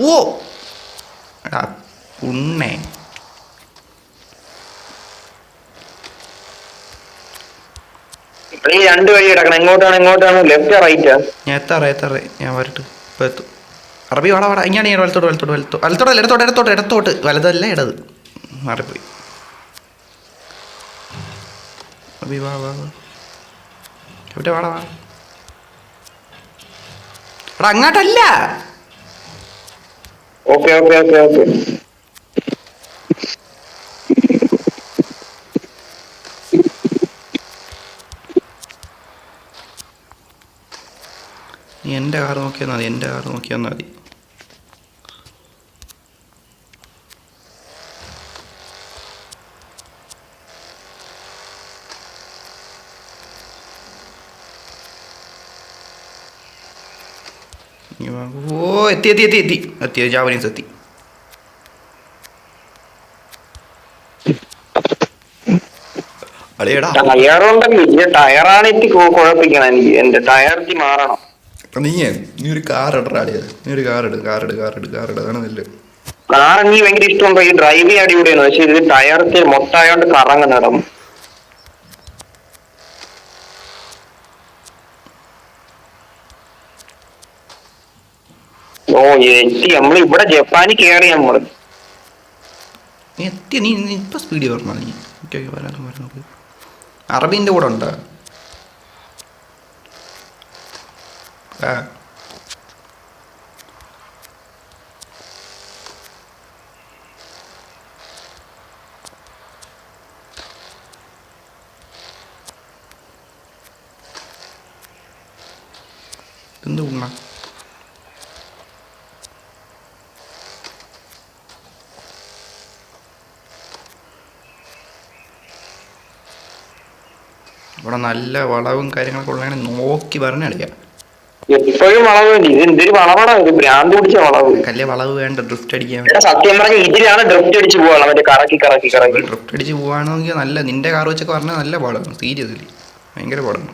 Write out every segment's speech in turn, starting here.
ഓ. എടാ ഉണ്ണേ. രണ്ട് വഴി കിടക്കണം. എങ്ങോട്ടാണ് എങ്ങോട്ടാണ്? ലെഫ്റ്റ് റൈറ്റ് ഞാൻ എത്താറേ എത്താറേ ഞാൻ വരട്ട്. ഇപ്പൊ എത്തും. അറബി വാടാ വാടാ. ഇങ്ങനെ ഞാൻ വലത്തോട്ട് വലത്തോട്ട് വലത്തോ ഇടത്തോട്ട് ഇടത്തോട്ട് ഇടത്തോട്ട്. വലതല്ല ഇടത്. മാറിപ്പോയി. വാ വാ വാ. എവിടെ വാടാ വാ? എടാ അങ്ങോട്ടല്ല. Okay okay okay okay. നീ എന്റെ കാർ നോക്കിയാൽ മതി എന്റെ കാർ നോക്കിയാൽ മതി നീ വാ. ഓ എത്തി എത്തി എത്തി എത്തി. എത്തി ജാവനീസ് എത്തി ടയർ നീയേ നീ ഒരു കാർ ഇടറാ അളിയ. നീ ഒരു കാർ ഇട് കാർ ഇട് കാർ ഇട് കാർ ഇട്. അതാണ് നെല്ല് കാർ എനിക്ക് ഭയങ്കര ഇഷ്ടമുണ്ടോ. ഈ ഡ്രൈവ് അടിപൊളിയാണ്. പക്ഷെ ഇത് ടയർക്ക് മൊട്ടായോണ്ട് കറങ്ങുന്നിടം. ഓ എത്തി നമ്മൾ ഇവിടെ ജപ്പാനിൽ കയറി നമ്മൾ. നീ എത്തി നീ നീ ഇപ്പം സ്പീഡിൽ പറഞ്ഞാൽ നീ. ഓക്കെ ഓക്കെ വരാൻ വരാൻ അറബീന്റെ കൂടെ ഉണ്ടോ. ആ. എന്ത് ഉണ്ണ ഇവിടെ നല്ല വളവും കാര്യങ്ങളൊക്കെ ഉള്ളതാണ് നോക്കി എപ്പോഴും വളവ് വളവാടാ ഭ്രാന്ത് പിടിച്ച കല്ലേ വളവ് വേണ്ട ഡ്രിഫ്റ്റ് അടിക്കാൻ സത്യം പറഞ്ഞ ഇതിലാണ് ഡ്രിഫ്റ്റ് അടിച്ച് പോവാണ് മറ്റേ കറക്കി കറക്കി കറക്കി. ഡ്രിഫ്റ്റ് അടിച്ച് പോവാണെങ്കിൽ നല്ല നിന്റെ കാർ വെച്ചൊക്കെ പറഞ്ഞാൽ നല്ല പാടാണ് സീരിയസ്ലി ഭയങ്കര പാടാണ്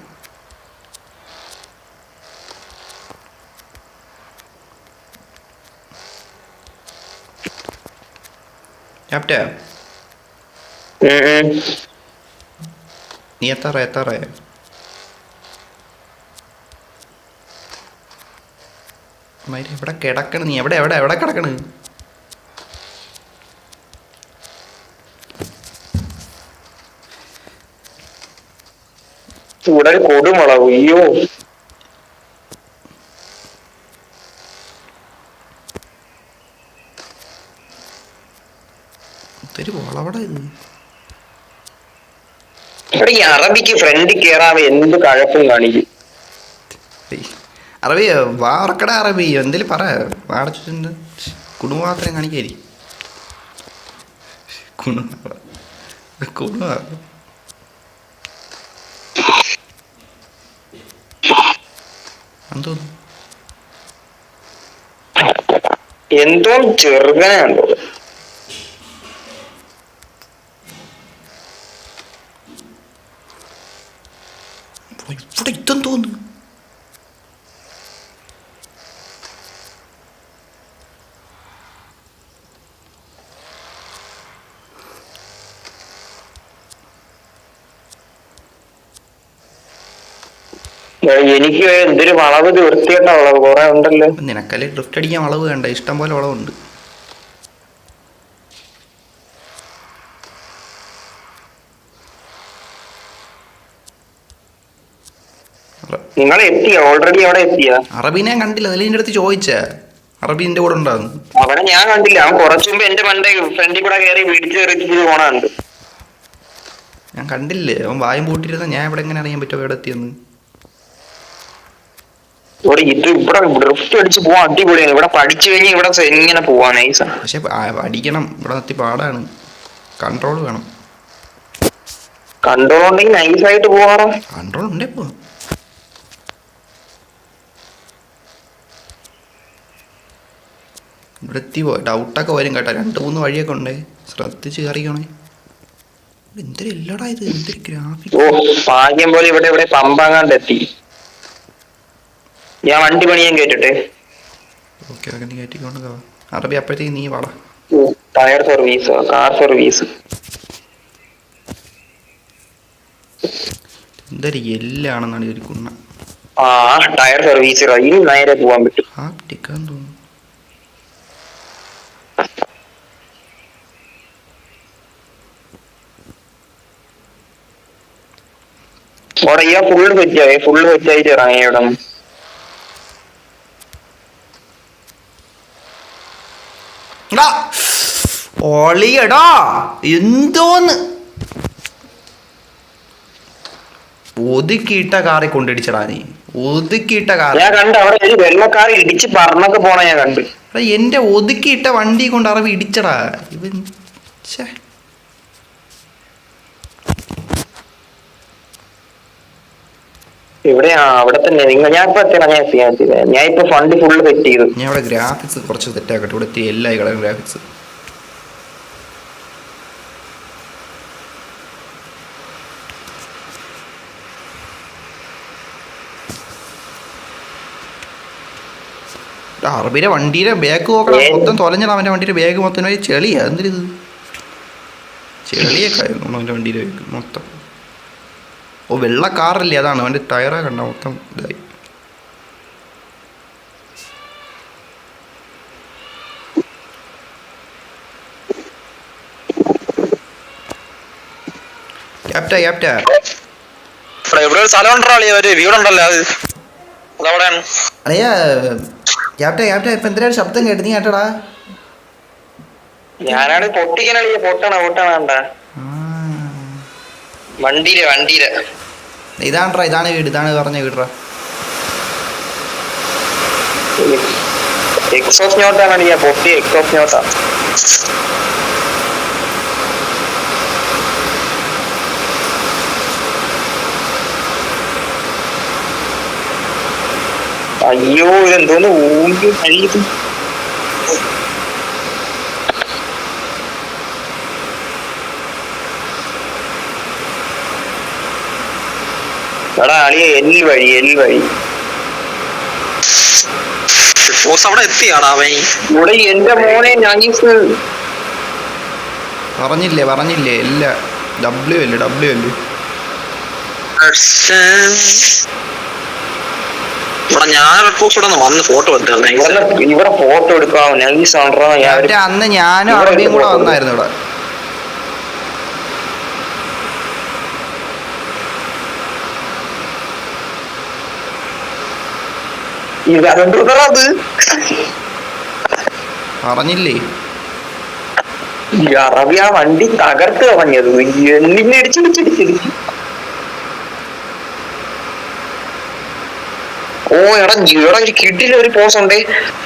ക്യാപ്റ്റ നീ എത്താറ എത്താറ മരി എവിടെ കിടക്കണ്? നീ എവിടെ എവിടെ എവിടെ കിടക്കണ്? ഇവിടെ ഒരു കൊടുമുളവ് അയ്യോ. ഇതൊരു വളവട ഇത്. ഇവിടെ ഈ അറബിക്ക് ഫ്രണ്ട് കേറാൻ എന്ത് കഴപ്പും കാണിക്കും. അറബി വാർക്കട അറബി എന്തേലും പറ വാടച്ചിട്ടുണ്ട് കുടുംബ മാത്രം കാണിക്കാരി. എന്തോ? ഓ, തോന്നുന്നു എനിക്ക് എന്തൊരു വളവ് വളവ് കുറെ ഉണ്ടല്ലോ. നിനക്കല്ലേ ഡ്രിഫ്റ്റ് അടിക്കാൻ വളവ് വേണ്ട? ഇഷ്ടം പോലെ വളവുണ്ട്. നിങ്ങൾ എത്തിയ? ഓൾറെഡി അവിടെ എത്തിയ? അറബി ഞാൻ കണ്ടില്ല. അതിൽ എന്റെ അടുത്ത് ചോദിച്ച? അറബി എന്റെ കൂടെ ഉണ്ടാകും. അവിടെ ഞാൻ കണ്ടില്ല. അവൻ കുറച്ചു മുമ്പ് എന്റെ പണ്ടേ ഫ്രണ്ടിൽ കൂടെ കയറി പിടിച്ചു കയറിച്ച് പോണുണ്ട്. ഞാൻ കണ്ടില്ലേ? അവൻ വായും പൂട്ടിയിരുന്ന ഞാൻ ഇവിടെ എങ്ങനെ അറിയാൻ പറ്റുമോ എവിടെ എത്തിയെന്ന് ഇവിടെ ഇത് ഇവിടെ ഡ്രിഫ്റ്റ് അടിച്ച് പോവാൻ അടിപൊളിയാണ്. ഇവിടെ പഠിച്ചു കഴിഞ്ഞ് ഇവിടെ ഇങ്ങനെ പോവാ. നൈസ് പക്ഷെ അടിക്കണം. ഇവിടെ നിർത്തി പാടാണ്. കൺട്രോൾ വേണം. കൺട്രോൾ ഉണ്ടെങ്കിൽ നൈസായിട്ട് പോവാറോ കൺട്രോൾ ഉണ്ടേ ഇവിടെ എത്തി പോ ഡൗട്ടൊക്കെ വരും കേട്ടോ. രണ്ട് മൂന്ന് വഴിയൊക്കെ ഉണ്ട്. ശ്രദ്ധിച്ച് കയറിക്കണേ. എന്തൊരു ഇല്ലടാ ഇത്? എന്തൊരു ഗ്രാഫിക് ഓ ഭാഗ്യം പോലെ ഇവിടെ ഇവിടെ പമ്പാങ്ങാണ്ട് എത്തി ഞാൻ വണ്ടി പണിയാൻ കേട്ടിട്ടെ. ഓക്കെ ഓക്കെ നീ കയറ്റിക്കൊണ്ട് അറബി അപ്പോഴത്തേക്ക് നീ വാടാ. ടയർ സർവീസ് കാർ സർവീസ് എന്തൊരു എല്ലാണെന്നാണ് ഒരു കുണ്ണ ആ ടയർ സർവീസ് ഇനി നേരെ പോവാൻ പറ്റും. ആ ടിക്കാൻ തോന്നുന്നു. അവിടെ ഈ ഫുള്ള് സെറ്റായി ഫുള്ള് സെറ്റായിട്ട് ഇറങ്ങി ഇവിടെ ഒളിയടാ എന്തോന്ന്? ഒതുക്കിയിട്ട കാറി കൊണ്ടിടിച്ചടാ നീ ഒതുക്കിയിട്ട കാർ ഞാൻ കണ്ട അവിടെ ഒരു വെള്ളക്കാർ ഇടിച്ച് പറന്നൊക്കെ പോണ ഞാൻ കണ്ട്. എന്റെ ഒതുക്കിയിട്ട വണ്ടി കൊണ്ട് അറിവ് ഇടിച്ചടാ. ഇവൻ എവിടെയാ അവിടെ തന്നെ. നിങ്ങൾ ഞാൻ ഇപ്പൊ ഞാൻ ചെയ്യാൻ ഞാൻ ഇപ്പൊ ഫണ്ട് ഫുള്ള് സെറ്റ് ചെയ്തു. ഞാൻ ഇവിടെ ഗ്രാഫിക്സ് കുറച്ച് തെറ്റാക്കട്ടെ ഇവിടെ എത്തി എല്ലാ കളറും ഗ്രാഫിക്സ് അറബിയുടെ വണ്ടിയുടെ ബാഗ് നോക്കണം? മൊത്തം തൊലഞ്ഞടാ അവന്റെ വണ്ടിയുടെ ബാഗ് മൊത്തം. ചെളിയാ. എന്തൊരു ചെളിയൊക്കെ ആയിരുന്നു അവന്റെ വണ്ടിയുടെ ബാഗ് മൊത്തം. ഓ വെള്ള കാറല്ലേ അതാണ്. അവന്റെ ടയറാ കണ്ട മൊത്തം ഇതായി. ക്യാപ്റ്റ ക്യാപ്റ്റ ഇവിടെ ഒരു സ്ഥലം ഉണ്ടോ ഒരു വീടുണ്ടല്ലോ അത്. അതവിടെയാണ് അളിയ ക്യാപ്റ്റാ ക്യാപ്റ്റാ ഇപ്പൊ എന്തിനാ ശബ്ദം കേട്ട്? നീ കേട്ടടാ. ഞാനാണ് പൊട്ടിക്കണ പൊട്ടണ പൊട്ടണ. വണ്ടിയിലെ വണ്ടിയിലെ. ഇതാണ്ട്രാ ഇതാണ് വീട് ഇതാണ് പറഞ്ഞ വീട്രാ അയ്യോ ഇതെന്തോന്ന് ഊമ്പി കഴിയുന്നു എടാ അളിയ എൽ വഴി എൽ വഴി. ബോസ് അവിടെ എത്തിയാടാ അവൻ. ഇവിടെ എന്റെ മോനെ നൈസ്. പറഞ്ഞില്ലേ പറഞ്ഞില്ലേ ഇല്ല. ഡബ്ല്യു അല്ലേ ഡബ്ല്യു അല്ലേ? ഇവിടെ ഞാൻ റെഡ്ബോക്സ് ഇവിടെ നിന്ന് വന്ന് ഫോട്ടോ എടുത്തായിരുന്നു ഇവിടെ ഇവിടെ ഫോട്ടോ എടുക്കാം. നൈസ് അന്ന് ഞാനും അവിടെയും അറബിയും കൂടെ വന്നായിരുന്നു ഇവിടെ. അത് പറഞ്ഞില്ലേ ഈ അറബി ആ വണ്ടി തകർത്ത് കളഞ്ഞത് എന്നിനെ ഇടിച്ചിടിച്ചിടിച്ചിടിച്ച് ഓ എടാ ഇവിടെ ഒരു കിഡിൽ ഒരു പോസ് ഉണ്ട്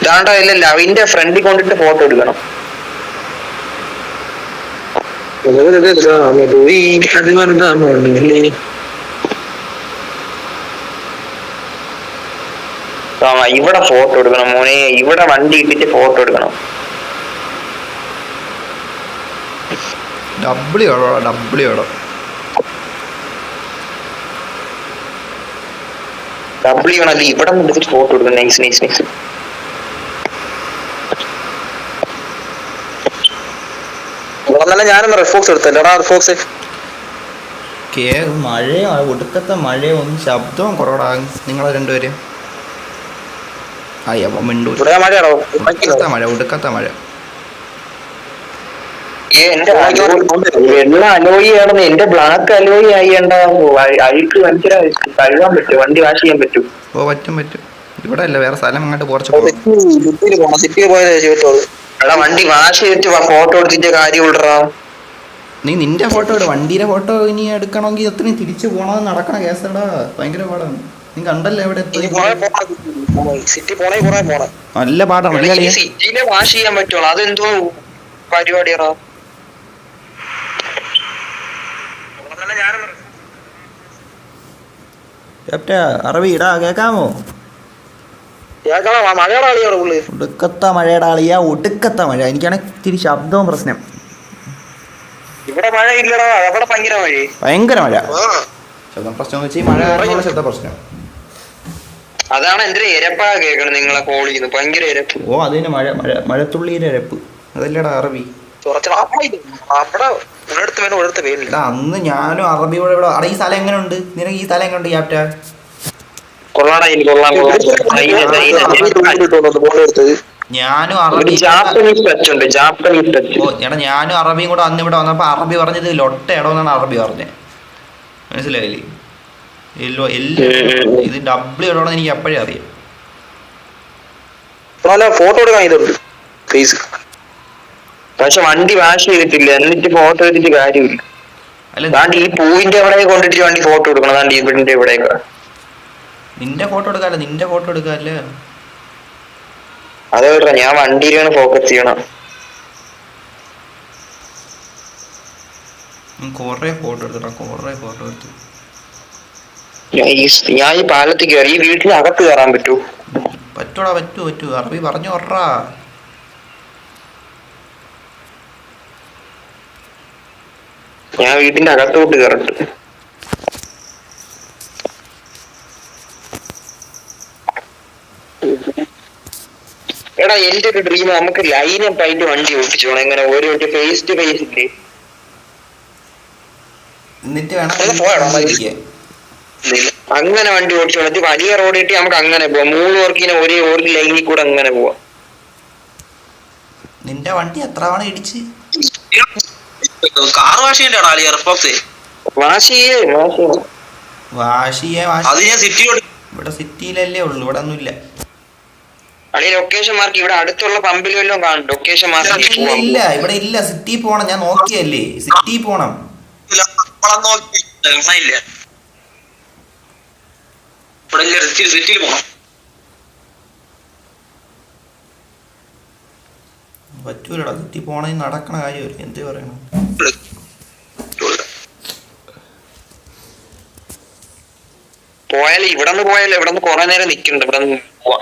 ദാണ്ട ഇല്ല ലവിന്റെ ഫ്രണ്ടിൽ കൊണ്ടിട്ട് ഫോട്ടോ എടുക്കണം ആ ഇവിടെ ഫോട്ടോ എടുക്കണം മോനെ. ഇവിടെ വണ്ടി ഇട്ടിട്ട് ഫോട്ടോ എടുക്കണം. ഡബ്ല്യു ആണോ ഡബ്ല്യു ആണോ ഡബ്ല്യു ആണല്ലേ ഇവിടെ നിന്ന് എടുത്തിട്ട് ഫോട്ടോ എടുക്കണം. നൈസ് നൈസ് നൈസ് ഇവിടെ നല്ല ഞാനൊന്ന് റിഫോക്സ് എടുത്തല്ലോടാ റിഫോക്സ് കേ മഴയോ? ഒടുക്കത്തെ മഴയോ? ഒന്നും ശബ്ദവും കുറവടാ. നിങ്ങളെ രണ്ടുപേരും. അയ്യ മിണ്ടു ഇവിടെ മഴയാണോ ഒടുക്കത്തെ മഴ ഒടുക്കത്തെ മഴ അലോയ് വെള്ള അലോയി ആണെന്ന് എന്റെ ബ്ലാക്ക് അലോയി ആയിണ്ട അഴുക്ക് ഭയങ്കര കഴുകാൻ പറ്റും വണ്ടി വാഷ് ചെയ്യാൻ പറ്റും ഓ പറ്റും പറ്റും ഇവിടെ അല്ല വേറെ സ്ഥലം അങ്ങോട്ട് കുറച്ച് പോകാം സിറ്റിയിൽ പോണം സിറ്റിയിൽ എടാ വണ്ടി വാഷ് ചെയ്തിട്ട് ഫോട്ടോ എടുത്തിട്ട് നീ നിന്റെ ഫോട്ടോ ഇട്. വണ്ടിയുടെ ഫോട്ടോ ഇനി എടുക്കണമെങ്കിൽ എത്രയും തിരിച്ചു പോകണമെന്ന് നടക്കണ കേസടാ. ഭയങ്കര പാടാണ്. നീ കണ്ടല്ലേ എവിടെ സിറ്റി പോണേ കുറെ പോണം. നല്ല പാടാണ്. അളിയാ? വാഷ് ചെയ്യാൻ പറ്റുള്ളൂ. അതെന്തോ കേക്കാമോ? ഒടുക്കത്ത മഴയുടെ ആളിയാ ഒടുക്കത്ത മഴ. എനിക്കാണെങ്കിൽ ഇത്തിരി ശബ്ദവും പ്രശ്നം. ഇവിടെ മഴ ഇല്ലടാ അവിടെ ഭയങ്കര മഴ ഭയങ്കര മഴ. ശബ്ദം പ്രശ്നം എന്ന് വെച്ചാൽ മഴ ശബ്ദ പ്രശ്നം. അതാണ് എന്റെ ഇരപ്പാ കേൾക്കണം നിങ്ങളെ കോൾ ചെയ്യുന്നത്? ഭയങ്കര ഇരപ്പ് ഓ അതിന് മഴ മഴ മഴത്തുള്ളിയുടെ ഇരപ്പ് അതല്ലടാ അറബി. അവിടെ അന്ന് ഞാനും അറബിയോടെ ഇവിടെ അടാ ഈ സ്ഥലം എങ്ങനെ ഉണ്ട് നിനക്ക് ഈ സ്ഥലം എങ്ങനെ ഉണ്ട് ക്യാപ്റ്റ. ഞാനും അറബി ഓ എടാ ഞാനും അറബിയും കൂടെ അന്ന് ഇവിടെ വന്നപ്പോ അറബി പറഞ്ഞത് ലൊട്ട എന്നാണ് അറബി പറഞ്ഞത്. മനസ്സിലായില്ലേ? എല്ലോ എല്ലാം. ഇത് ഡബിൾ ഇടണമെന്ന് എനിക്ക് അപ്പോഴേ അറിയാം. ഫോട്ടോ എടുക്കാൻ ഇതുണ്ട് ഫേസ് പക്ഷെ വണ്ടി വാഷ് ചെയ്തിട്ടില്ല. എന്നിട്ട് ഫോട്ടോ എടുത്തിട്ട് കാര്യമില്ല. അല്ല താണ്ട് ഈ പൂവിന്റെ അവിടെ കൊണ്ടിട്ട് വണ്ടി ഫോട്ടോ എടുക്കണം. അതാണ്ട് ഇവിടെ ഇവിടെയൊക്കെ. നിന്റെ ഫോട്ടോ എടുക്കാല്ലേ? നിന്റെ ഫോട്ടോ എടുക്കാല്ലേ? അതെ ഞാൻ വണ്ടിയിലാണ് ഫോക്കസ് ചെയ്യണം. കൊറേ ഫോട്ടോ എടുത്തിട്ടാ കൊറേ ഫോട്ടോ എടുത്തു ഞാൻ ഈ പാലത്തിൽ കയറി ഈ വീട്ടിന് അകത്ത് കയറാൻ പറ്റൂ. പറ്റൂടാ പറ്റൂ പറ്റൂ. അറബി പറഞ്ഞു കൊറാ ഞാൻ വീട്ടിന്റെ അകത്തോട്ട് കയറട്ട് എടാ എന്റെ ഒരു ഡ്രീം നമുക്ക് ലൈനപ്പ് ആയിട്ട് വണ്ടി ഓടിച്ചോണം എങ്ങനെ ഓരോ ഫേസ് ടു ഫേസ് ഇല്ലേ? എന്നിട്ട് വേണം ഒന്ന് പോയെടാ, മതി. ഇരിക്കാൻ. അങ്ങനെ വണ്ടി ഓടിച്ചു പോകണം വലിയ റോഡ് കിട്ടി നമുക്ക് അങ്ങനെ പോവാം. മൂന്ന് പേർക്കിനെ ഒരേ ഒരു ലൈനിൽ കൂടെ അങ്ങനെ പോവാം. നിന്റെ വണ്ടി എത്ര തവണ ഇടിച്ച് കാർ വാഷ് ഇവിടെ സിറ്റിയിലല്ലേ ഉള്ളു ഇവിടെ ഒന്നുമില്ല അളി ലൊക്കേഷൻ മാർക്ക് ഇവിടെ അടുത്തുള്ള പമ്പിൽ വല്ലതും കാണും. ലൊക്കേഷൻ ഇല്ല മാർക്ക് ഇല്ല ഇവിടെ ഇല്ല. സിറ്റി പോണം ഞാൻ നോക്കിയല്ലേ? സിറ്റി പോണം. നോക്കി ഇല്ല ഇല്ല സിറ്റിയിൽ സിറ്റിയിൽ പോകണം പറ്റൂലടാ സിറ്റി പോണെങ്കിൽ നടക്കണ കാര്യമല്ലേ എന്ത് പറയണം? പോയാലേ ഇവിടെ നിന്ന് പോയാലോ ഇവിടെ നിന്ന് കുറെ നേരം നിൽക്കുന്നുണ്ട് ഇവിടെ നിന്ന് പോവാ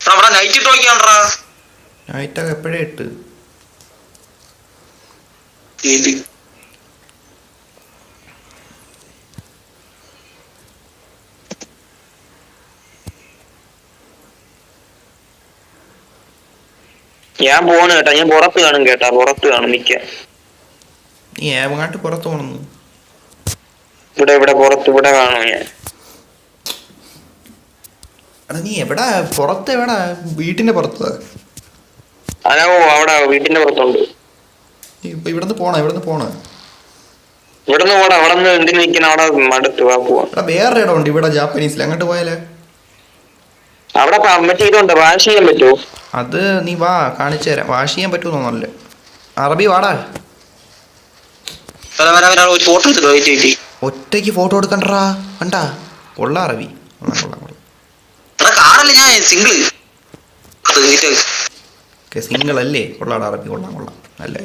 അവിടെ നൈറ്റ് ഇട്ട് നോക്കിയാണ്ടാ? നൈറ്റൊക്കെ എപ്പോഴേ ഇട്ട്? ഞാൻ പോണ് കേട്ടാ. ഞാൻ പുറത്ത് കാണും കേട്ടാ. പുറത്ത് കാണും നിക്ക നീ ഏവങ്ങാട്ട് പുറത്ത് പോണെന്ന് ഇവിടെ ഇവിടെ പുറത്ത് ഇവിടെ കാണും ഞാൻ. എടാ നീ എവിടാ? പുറത്ത് എവിടാ? വീട്ടിന്റെ പുറത്ത്? അതാ ഓ അവിടെ വീട്ടിന്റെ പുറത്തുണ്ട്. നീ ഇപ്പൊ ഇവിടുന്ന് പോണ? ഇവിടുന്ന് പോണ? ഇവിടുന്ന് പോടാ. അവിടെ നിന്ന് എന്തിനു നിൽക്കുന്ന അവിടെ മടുത്ത് വാ പോവാ. എടാ വേറെ ഇടം ഉണ്ട് ഇവിടെ ജാപ്പനീസിൽ അങ്ങോട്ട് പോയാലേ? അവിടെ പ- മറ്റേ ഇതുണ്ട് വാഷ് ചെയ്യാൻ പറ്റുമോ അത് നീ വാ കാണിച്ചു തരാം. വാഷ് ചെയ്യാൻ പറ്റുമോ നല്ല. അറബി വാടാ. ഒറ്റയ്ക്ക് ഫോട്ടോ എടുക്കണ്ടാ കണ്ടാ? കൊള്ള അറബി. സിംഗിൾ അല്ലേ? കൊള്ളാടാ അറബി. കൊള്ളാം കൊള്ളാം. നല്ല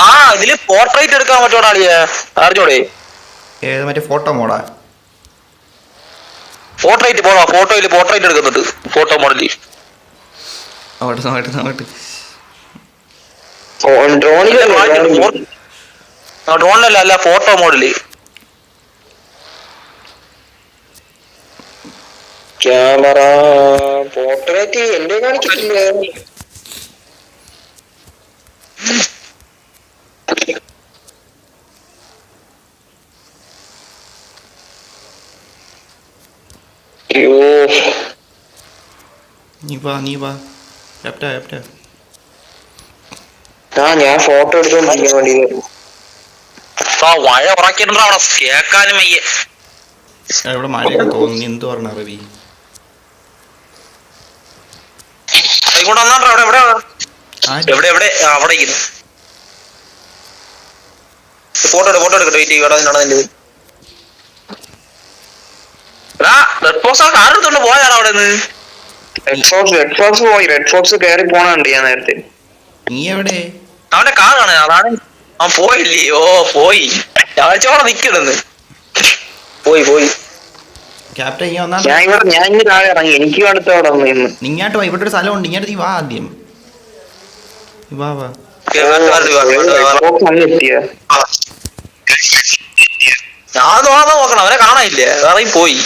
ആ ഇതിൽ പോർട്രേറ്റ് എടുക്കാൻ പറ്റോടാ ആളിയെ അറിഞ്ഞോടെ? ഏത് മറ്റേ ഫോട്ടോ മോഡാ? പോർട്രേറ്റ് പോണോ? ഫോട്ടോയിൽ പോർട്രേറ്റ് എടുക്കുന്നുണ്ട്. ഫോട്ടോ മോഡലിൽ അങ്ങോട്ട് അങ്ങോട്ട് ഡ്രോണിൽ ഡ്രോണിലല്ല അല്ല ഫോട്ടോ മോഡൽ ക്യാമറ പോർട്രേറ്റ് എന്റെ കാണിച്ചിട്ടില്ല അയ്യോ നീ വാ നീ വാ. ലെഫ്റ്റാ ലെഫ്റ്റാ ആ ഞാൻ ഫോട്ടോ എടുത്തോണ്ടിരിക്കാൻ വേണ്ടി ആ മഴ ഉറക്കിട്ടുണ്ടോ അവിടെ. കേക്കാനും വയ്യ. ഇവിടെ മഴയൊക്കെ തോന്നി എന്ത് പറഞ്ഞ ഇങ്ങോട്ട് അവിടെ എവിടെ എവിടെ? എവിടെ അവിടെ ഇരിക്കുന്നു. ഫോട്ടോ എടു ഫോട്ടോ എടുക്കട്ടെ വെയിറ്റ് ഇവിടെ നിന്നാണ് നിന്റെ എടാ റെഡ് ബോക്സ് ആ കാർ എടുത്തോണ്ട് പോയാടാ അവിടെ നിന്ന് റെഡ് ഫോക്സ് റെഡ് ഫോക്സ് പോയി. റെഡ് ഫോക്സ് കയറി പോണുണ്ട് ഞാൻ നേരത്തെ. നീ എവിടെ? അവന്റെ കാറാണ് അതാണ് അവൻ പോയില്ലേ? ഓ പോയി. ഞാഴ്ചയോടെ നിക്കണെന്ന് പോയി പോയി. ക്യാപ്റ്റൻ ഇങ്ങനെ വന്നാ ഞാൻ ഇവിടെ ഞാൻ താഴെ ഇറങ്ങി. എനിക്ക് അടുത്ത അവിടെ വന്നു ഇന്ന് നിങ്ങാട്ട് വാ. ഇവിടെ ഒരു സ്ഥലമുണ്ട്. ഇങ്ങോട്ട് നീ വാ ആദ്യം. വാ വാ. ഞാൻ നോക്കണം. അവനെ കാണാനില്ല? വേറെ പോയി.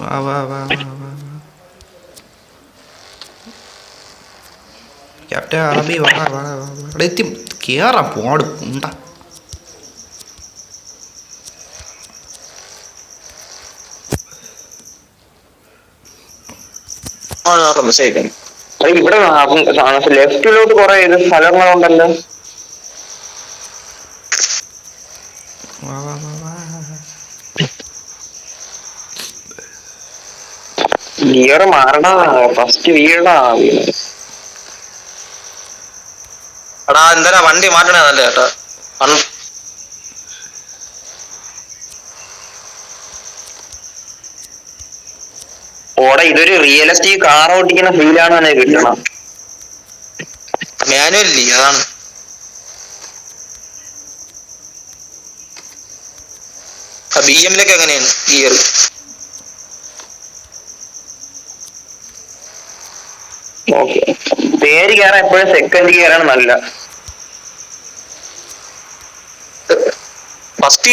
വാ വാ വാ വാ. ക്യാപ്റ്റൻ അറബി വാ വാ. ഇവിടെ എത്തി. കേറാം പോട് മെസ്സേജ് ഇവിടെ ലെഫ്റ്റിലോട്ട് കുറെ സ്ഥലങ്ങളുണ്ടല്ലോ വാ വാ വാ വാ ഗിയർ മാറണ? ഫസ്റ്റ് വീടാ എടാ എന്തായാലും വണ്ടി മാറ്റണേ നല്ല വൺ- ഓടെ ഇതൊരു റിയലിസ്റ്റിക് കാർ ഓടിക്കുന്ന ഫീലാണ് തന്നെ കിട്ടണം. മാനുവൽ ഇല്ലേ? അതാണ്. ബി എമ്മിലൊക്കെ എങ്ങനെയാണ്? Gear okay. പേര് കയറാൻ എപ്പോഴും സെക്കൻഡ് ഗിയറാണ് നല്ല ഫസ്റ്റ്?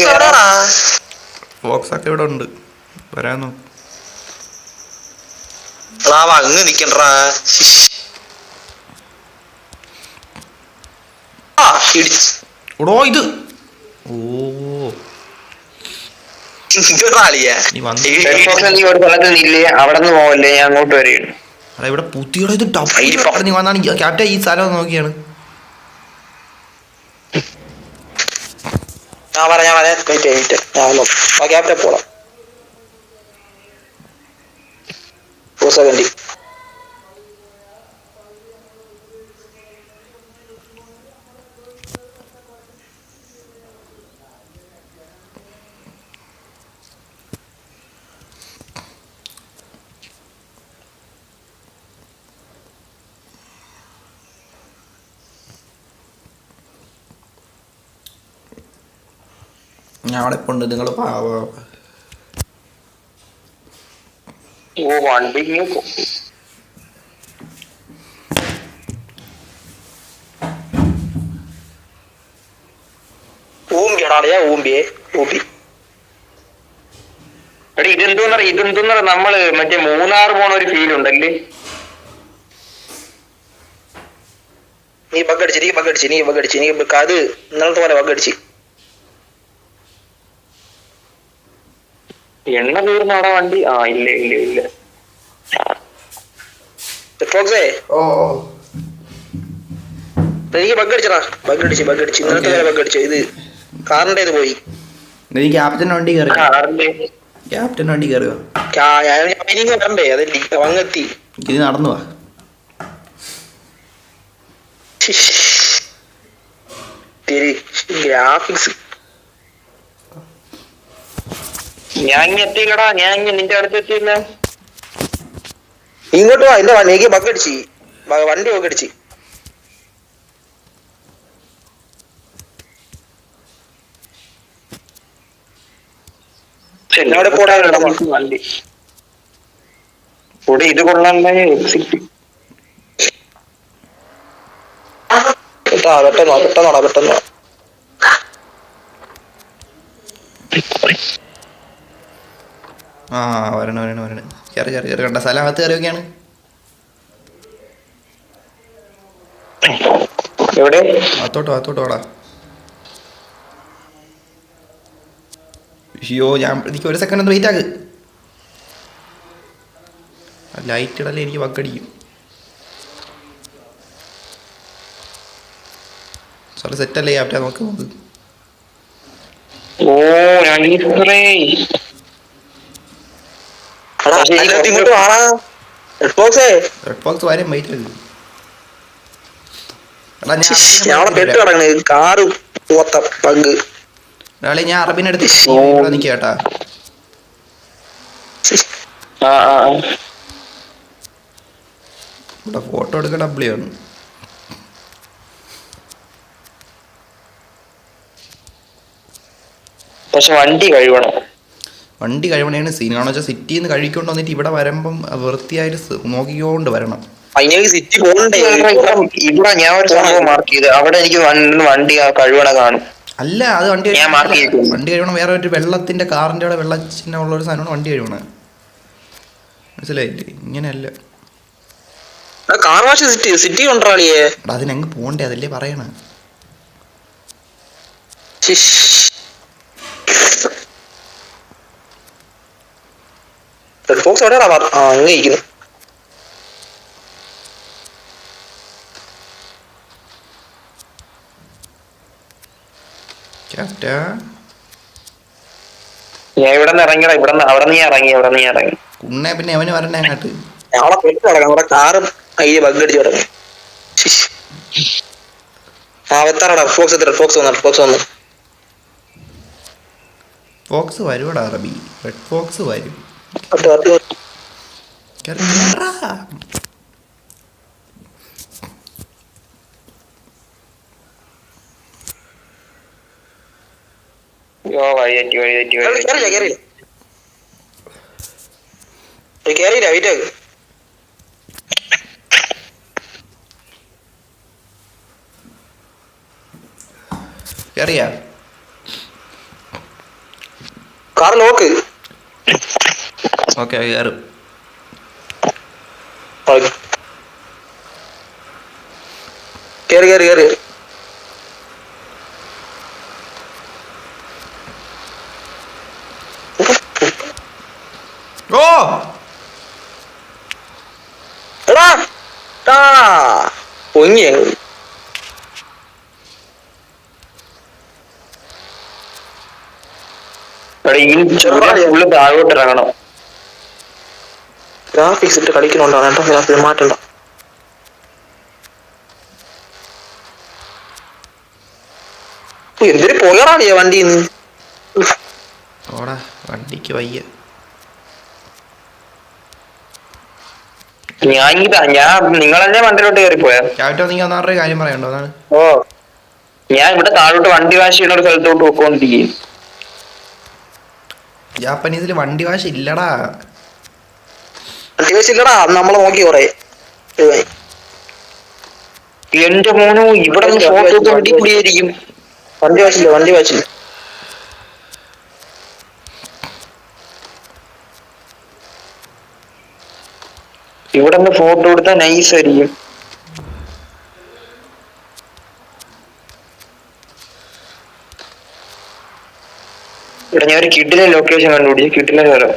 കയറണ ബോക്സ് ഒക്കെ ഇവിടെ ഉണ്ട്. വരാൻ നോക്ക്. അങ്ങ് നിക്കണ്ടാ. ആ ഇടിച്ച്. ഓടോ ഇത്. ഓ നീ ഒരു സ്ഥലത്ത് നില്ലേ അവിടെ നിന്ന് പോവല്ലേ ഞാൻ അങ്ങോട്ട് വരെയാണ് അടാ ഇവിടെ പുത്തിയുടെ ഇത് അയ്യോ. നീ വന്നാണ് ക്യാപ്റ്റൻ ഈ സ്ഥലം നോക്കിയാണ്. ഞാൻ പറയാം ഞാൻ പറയാം വെയിറ്റ് വെയിറ്റ് ഞാൻ നോക്കാം. ക്യാപ്റ്റൻ പോളാം ഒരു സെക്കൻഡ് ഞാൻ അവിടെ നിങ്ങൾ പാവ ഓ വണ്ടി ഊമ്പിയാടാളിയാ ഊമ്പിയെ ഊമ്പി. എടി ഇതെന്തോന്നറ ഇതെന്തോന്നറ നമ്മൾ മറ്റേ മൂന്നാർ പോണ ഒരു ഫീൽ ഉണ്ടല്ലേ? നീ ബഗ്ഗടിച്ച് നീ ബഗ്ഗടിച്ച് നീ ബഗ്ഗടിച്ച് നീ അത് ഇന്നലത്തെ പോലെ ബഗ്ഗടിച്ച് എണ്ണ തീർന്ന അവിടെ വണ്ടി? ആ ഇല്ല ഇല്ല ഇല്ല. ഫോക്സേ? ഓ എനിക്ക് ബഗ്ഗടിച്ച് ബഗ്ഗടിച്ച് ഇന്നലത്തെ Okay. പോലെ ബഗ്ഗടിച്ച് ഇത് കാറിന്റെ ഇത് പോയി. നീ ക്യാപ്റ്റൻ വണ്ടി കയറി ക്യാപ്റ്റൻ വണ്ടി കയറുക മൈനിങ് വരണ്ടേ? അതല്ലേ വങ്ങെത്തി ഇത് നടന്നു വാ. ഗ്രാഫിക്സ് ഞാൻ ഇങ്ങ് എത്തിയില്ലടാ. ഞാൻ ഇങ്ങ് നിന്റെ അടുത്ത് എത്തിയില്ല. ഇങ്ങോട്ട് വാ എന്താ എനിക്ക് ബഗ്ഗടിച്ച് വണ്ടി ബഗ്ഗടിച്ച് എന്നോട് പോടാ, ഇവിടെ വാ. വണ്ടി. കൂടെ ഇത് കൊള്ളാല്ലേ എക്സിറ്റ് പെട്ടെന്ന് വാ, പെട്ടെന്ന് വാടാ പെട്ടെന്ന് വാ. ആ വരണം വരണം വരണം. കയറി കയറി കയറി കണ്ട? സ്ഥലം അകത്ത് കയറിയൊക്കെയാണ് അത്തോട്ടോ അത്തോട്ടോ വാടാ. അയ്യോ ഞാൻ എനിക്ക് ഒരു സെക്കൻഡ് ഒന്ന് വെയിറ്റ് ആക്ക്. ലൈറ്റ് ഇടല്ലേ എനിക്ക് വക്കടിക്കും സാറ് സെറ്റല്ലേ ക്യാപ്റ്റൻ നോക്ക് നോക്ക്. ഓ നൈസ്രേ പോത്ത പങ്ക്. ഒരാളെ ഞാൻ അറബിനെ അടുത്ത് ഓ. നിൽക്കുക കേട്ടാ. ഇവിടെ ഫോട്ടോ എടുക്കാൻ ഡബ്ല്യൂ ആണ്. പക്ഷെ വണ്ടി കഴിവണം. വണ്ടി കഴിവണേണ് സീൻ കാരണം വെച്ചാൽ സിറ്റിയിൽ നിന്ന് കഴിക്കൊണ്ട് വന്നിട്ട് ഇവിടെ വരുമ്പം വൃത്തിയായിട്ട് നോക്കിക്കൊണ്ട് വരണം. ഫൈനലി സിറ്റി പോകണ്ടേ? ഇവിടെ ഞാൻ ഒരു സംഭവം മാർക്ക് ചെയ്ത്. അവിടെ എനിക്ക് വണ്ടി കഴിവണ കാണും. അല്ല അത് വണ്ടി. വണ്ടി കഴിവണം വേറെ ഒരു വെള്ളത്തിന്റെ കാറിന്റെ അവിടെ വെള്ള ചിഹ്നം ഉള്ള ഒരു സാധനമാണ് വണ്ടി കഴിവണ മനസ്സിലായില്ലേ? ഇങ്ങനെയല്ല. കാർ വാഷ് സിറ്റി സിറ്റി കൊണ്ടാളിയേ അതിനങ്ങ് പോണ്ടേ അതല്ലേ പറയണ. റെഡ് ഫോക്സ് എവിടെയാടാ മാർ- ആ അങ്ങ് ഇരിക്കുന്നു. ഞാൻ ഇവിടെ നിന്ന് ഇറങ്ങിയടാ ഇവിടെ അവിടെ നീ ഇറങ്ങി അവിടെ നീ ഇറങ്ങി. കുണ്ണെ പിന്നെ അവന് വരണേ അങ്ങോട്ട്. അവിടെ പെട്ട് കിടക്കാം അവിടെ കാറും അതിൽ ബഗ് അടിച്ച് കിടക്കും ആ എത്താറടാ ഫോക്സ് എത്ര ഫോക്സ് വന്നു ഫോക്സ് വന്നു. ഫോക്സ് വരുവടാ റബി? റെഡ് ഫോക്സ് വരും. പത്ത്. കേറ് കേറാ. യോ വഴി തെറ്റി വഴി തെറ്റി വഴി കേറില്ല. കേറില്ല കേറിയില്ല വെയിറ്റ് ആക്ക് കേറിയാ കാർ ലോക്ക് ഓക്കെ കയറും കേറി കേറി കേറി. ഓ! എടാ ആ പൊങ്ങി എടാ, ഈ ചുരം ഫുള്ള് താഴോട്ട് ഇറങ്ങണം ഗ്രാഫിക്സ് ഇട്ട് കളിക്കുന്നുണ്ടാണ് കേട്ടോ. ഗ്രാഫിക്സ് മാറ്റണ്ട. എന്തൊരു പോയറാണിയ വണ്ടിന്ന്. ഓടാ വണ്ടിക്ക് വയ്യ. ഞാൻ ഞാൻ നിങ്ങളെന്നെ വണ്ടിയിലോട്ട് കയറിപ്പോയാ? കാര്യം പറയണ്ടോ? അതാണ്. ഓ ഞാൻ ഇവിടെ താഴോട്ട് വണ്ടി വാശ് ചെയ്യുന്ന ഒരു സ്ഥലത്തോട്ട് പോയിക്കൊണ്ടിരിക്കും ജാപ്പനീസിൽ വണ്ടി വാശ ഇല്ലടാ. വണ്ടി വെച്ചില്ലടാ നമ്മളെ നോക്കി കൊറേ. എന്റെ മോനോ ഇവിടെ ഫോട്ടോ വണ്ടി കൂടിയായിരിക്കും വണ്ടി വാച്ചില്ല വണ്ടി വാച്ചില്ല ഇവിടെ നിന്ന് ഫോട്ടോ എടുത്താൽ നൈസ് ആയിരിക്കും. ഇവിടെ ഞാൻ ഒരു കിഡിലെ ലൊക്കേഷൻ കണ്ടുപിടിച്ചു കിഡിലെ സ്ഥലം.